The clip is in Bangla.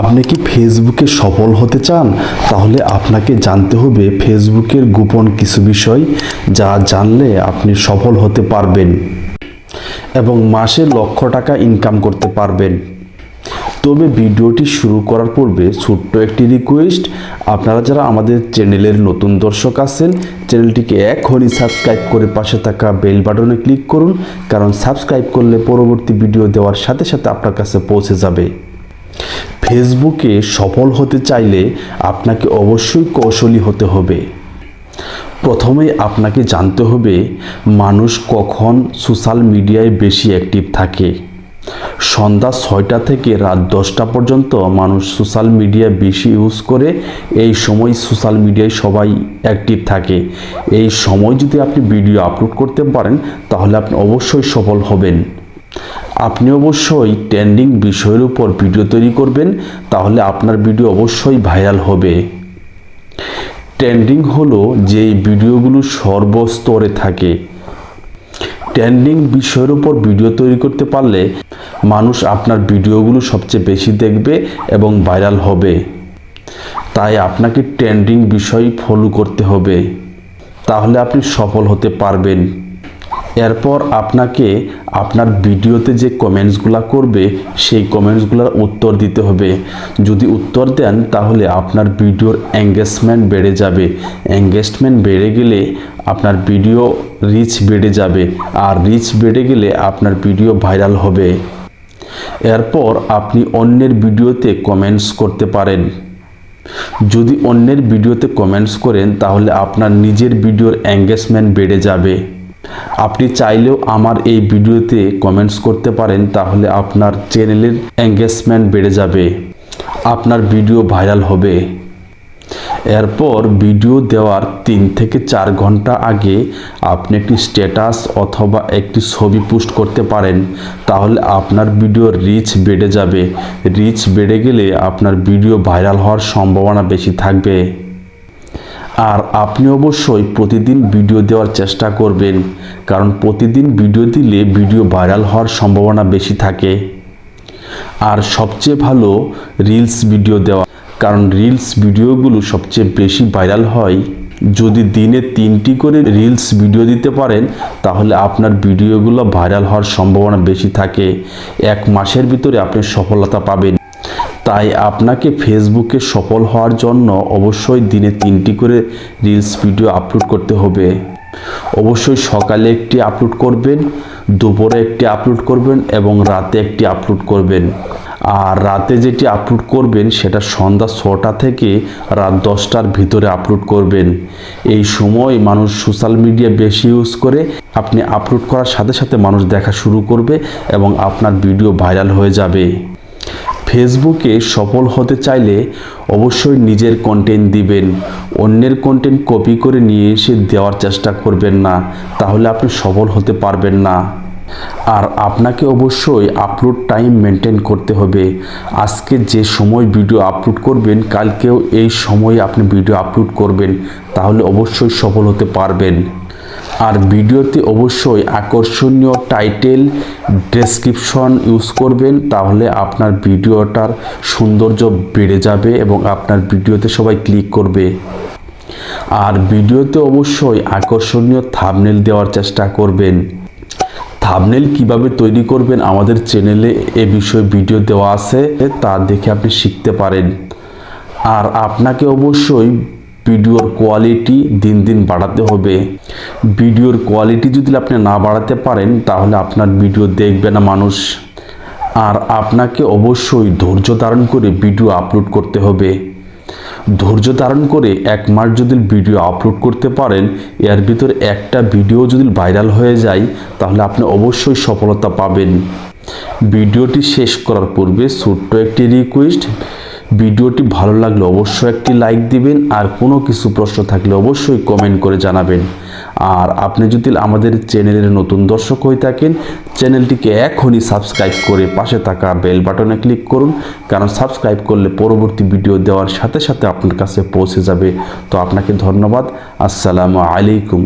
আপনি কি ফেসবুকে সফল হতে চান? তাহলে আপনাকে জানতে হবে ফেসবুকের গোপন কিছু বিষয় যা জানলে আপনি সফল হতে পারবেন এবং মাসে লক্ষ টাকা ইনকাম করতে পারবেন। তবে ভিডিওটি শুরু করার পূর্বে ছোট্ট একটি রিকোয়েস্ট আপনারা যারা আমাদের চ্যানেলের নতুন দর্শক আছেন, চ্যানেলটিকে এখনই সাবস্ক্রাইব করে পাশে থাকা বেল বাটনে ক্লিক করুন, কারণ সাবস্ক্রাইব করলে পরবর্তী ভিডিও দেওয়ার সাথে সাথে আপনার কাছে পৌঁছে যাবে। ফেসবুকে সফল হতে চাইলে আপনাকে অবশ্যই কৌশলী হতে হবে। প্রথমে আপনাকে জানতে হবে, মানুষ কখন সোশ্যাল মিডিয়ায় বেশি অ্যাক্টিভ থাকে। সন্ধ্যা ছয়টা থেকে রাত দশটা পর্যন্ত মানুষ সোশ্যাল মিডিয়া বেশি ইউজ করে, এই সময় সোশ্যাল মিডিয়ায় সবাই অ্যাক্টিভ থাকে। এই সময় যদি আপনি ভিডিও আপলোড করতে পারেন, তাহলে আপনি অবশ্যই সফল হবেন। আপনি অবশ্যই ট্রেন্ডিং বিষয়ের উপর ভিডিও তৈরি করবেন, তাহলে আপনার ভিডিও অবশ্যই ভাইরাল হবে। ট্রেন্ডিং হলো যেই ভিডিওগুলো সর্বস্তরে থাকে। ট্রেন্ডিং বিষয়ের উপর ভিডিও তৈরি করতে পারলে মানুষ আপনার ভিডিওগুলো সবচেয়ে বেশি দেখবে এবং ভাইরাল হবে। তাই আপনাকে ট্রেন্ডিং বিষয় ফলো করতে হবে। তাহলে আপনি সফল হতে পারবেন। এরপর আপনাকে আপনার ভিডিওতে যে কমেন্টসগুলো করবে, সেই কমেন্টসগুলোর উত্তর দিতে হবে। যদি উত্তর দেন, তাহলে আপনার ভিডিওর এঙ্গেজমেন্ট বেড়ে যাবে। এঙ্গেজমেন্ট বেড়ে গেলে আপনার ভিডিও রিচ বেড়ে যাবে। আর রিচ বেড়ে গেলে আপনার ভিডিও ভাইরাল হবে। এরপর আপনি অন্যের ভিডিওতে কমেন্টস করতে পারেন। যদি অন্যের ভিডিওতে কমেন্টস করেন, তাহলে আপনার নিজের ভিডিওর এঙ্গেজমেন্ট বেড়ে যাবে। আপনি চাইলেও আমার এই ভিডিওতে কমেন্টস করতে পারেন, তাহলে আপনার চ্যানেলের এঙ্গেজমেন্ট বেড়ে যাবে, আপনার ভিডিও ভাইরাল হবে। এরপর ভিডিও দেওয়ার তিন থেকে চার ঘণ্টা আগে আপনি একটি স্ট্যাটাস অথবা একটি ছবি পোস্ট করতে পারেন, তাহলে আপনার ভিডিও রিচ বেড়ে যাবে। রিচ বেড়ে গেলে আপনার ভিডিও ভাইরাল হওয়ার সম্ভাবনা বেশি থাকবে। আর আপনি অবশ্যই প্রতিদিন ভিডিও দেওয়ার চেষ্টা করবেন, কারণ প্রতিদিন ভিডিও দিলে ভিডিও ভাইরাল হওয়ার সম্ভাবনা বেশি থাকে। আর সবচেয়ে ভালো রিলস ভিডিও দেওয়া, কারণ রিলস ভিডিওগুলো সবচেয়ে বেশি ভাইরাল হয়। যদি দিনে তিনটি করে রিলস ভিডিও দিতে পারেন, তাহলে আপনার ভিডিওগুলো ভাইরাল হওয়ার সম্ভাবনা বেশি থাকে। এক মাসের ভিতরে আপনি সফলতা পাবেন। তাই আপনাকে ফেসবুকে সফল হওয়ার জন্য অবশ্যই দিনে তিনটি করে রিলস ভিডিও আপলোড করতে হবে। অবশ্যই সকালে একটি আপলোড করবেন, দুপুরে একটি আপলোড করবেন এবং রাতে একটি আপলোড করবেন। আর রাতে যেটি আপলোড করবেন সেটা সন্ধ্যা ছটা থেকে রাত দশটার ভিতরে আপলোড করবেন। এই সময় মানুষ সোশ্যাল মিডিয়া বেশি ইউজ করে, আপনি আপলোড করার সাথে সাথে মানুষ দেখা শুরু করবে এবং আপনার ভিডিও ভাইরাল হয়ে যাবে। ফেসবুকে সফল হতে চাইলে অবশ্যই নিজের কন্টেন্ট দিবেন। অন্যের কন্টেন্ট কপি করে নিয়ে এসে দেওয়ার চেষ্টা করবেন না, তাহলে আপনি সফল হতে পারবেন না। আর আপনাকে অবশ্যই আপলোড টাইম মেনটেন করতে হবে। আজকে যে সময় ভিডিও আপলোড করবেন, কালকেও এই সময়ে আপনি ভিডিও আপলোড করবেন, তাহলে অবশ্যই সফল হতে পারবেন। আর ভিডিওতে অবশ্যই আকর্ষণীয় টাইটেল ডেসক্রিপশন ইউজ করবেন, তাহলে আপনার ভিডিওটার সৌন্দর্য বেড়ে যাবে এবং আপনার ভিডিওতে সবাই ক্লিক করবে। আর ভিডিওতে অবশ্যই আকর্ষণীয় থাবনেল দেওয়ার চেষ্টা করবেন। থাবনেল কীভাবে তৈরি করবেন আমাদের চ্যানেলে এ বিষয়ে ভিডিও দেওয়া আছে, তা দেখে আপনি শিখতে পারেন। আর আপনাকে অবশ্যই ভিডিওর কোয়ালিটি দিন দিন বাড়াতে হবে। ভিডিওর কোয়ালিটি যদি আপনি না বাড়াতে পারেন, তাহলে আপনার ভিডিও দেখবে না মানুষ। আর আপনাকে অবশ্যই ধৈর্য ধারণ করে ভিডিও আপলোড করতে হবে। ধৈর্য ধারণ করে এক মাস যদি ভিডিও আপলোড করতে পারেন, এর ভিতরে একটা ভিডিও যদি ভাইরাল হয়ে যায়, তাহলে আপনি অবশ্যই সফলতা পাবেন। ভিডিওটি শেষ করার পূর্বে ছোট্ট একটি রিকোয়েস্ট ভিডিওটি ভালো লাগলে অবশ্যই একটি লাইক দিবেন, আর কোনো কিছু প্রশ্ন থাকলে অবশ্যই কমেন্ট করে জানাবেন। আর আপনি যদি আমাদের চ্যানেলের নতুন দর্শক হয়ে থাকেন, চ্যানেলটিকে এখনই সাবস্ক্রাইব করে পাশে থাকা বেল বাটনে ক্লিক করুন, কারণ সাবস্ক্রাইব করলে পরবর্তী ভিডিও দেওয়ার সাথে সাথে আপনার কাছে পৌঁছে যাবে। তো আপনাকে ধন্যবাদ, আসসালামু আলাইকুম।